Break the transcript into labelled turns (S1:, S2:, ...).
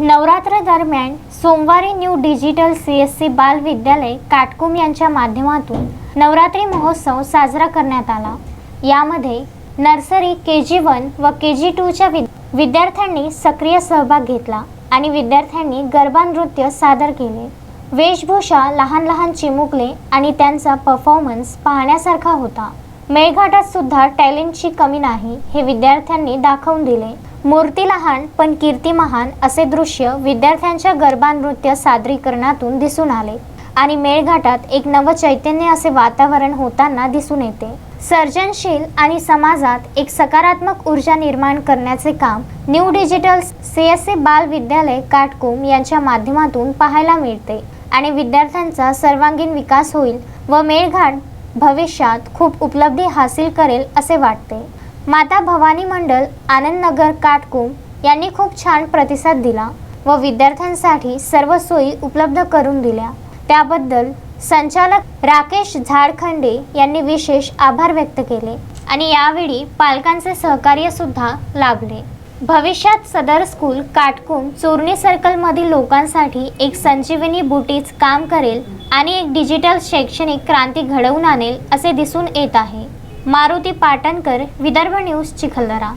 S1: नवरात्र दरम्यान सोमवारी New Digital C S C Bal Vidyalaya Katkum यांच्या माध्यमातून नवरात्री महोत्सव साजरा करण्यात आला. यामध्ये नर्सरी के जी वन व के जी टूच्या विद विद्यार्थ्यांनी सक्रिय सहभाग घेतला आणि विद्यार्थ्यांनी गरबा नृत्य सादर केले. वेशभूषा लहान लहान चिमुकले आणि त्यांचा परफॉर्मन्स पाहण्यासारखा होता. मेळघाटात सुद्धा टॅलेंटची कमी नाही हे विद्यार्थ्यांनी दाखवून दिले. मूर्ती लहान पण कीर्ती महान असे दृश्य विद्यार्थ्यांच्या गरबा नृत्य सादरीकरणातून दिसून आले. आणि मेळघाटात एक नव चैतन्य असे वातावरण होताना दिसून येते. सर्जनशील आणि समाजात एक सकारात्मक ऊर्जा निर्माण करण्याचे काम New Digital C S A Bal Vidyalaya Katkum यांच्या माध्यमातून पाहायला मिळते. आणि विद्यार्थ्यांचा सर्वांगीण विकास होईल व मेळघाट भविष्यात खूप उपलब्धी हासिल करेल असे वाटते. माता भवानी मंडल आनंदनगर काटकुम यांनी खूप छान प्रतिसाद दिला व विद्यार्थ्यांसाठी सर्व सोयी उपलब्ध करून दिल्या. त्याबद्दल संचालक राकेश झाडखंडे यांनी विशेष आभार व्यक्त केले आणि यावेळी पालकांचे सहकार्य सुद्धा लाभले. भविष्यात सदर स्कूल काटकुम चोरणी सर्कलमधील लोकांसाठी एक संजीवनी बुटीच काम करेल आणि एक डिजिटल शैक्षणिक क्रांती घडवून आणेल असे दिसून येत आहे. मारुती पाटणकर विदर्भ न्यूज चिखलदरा.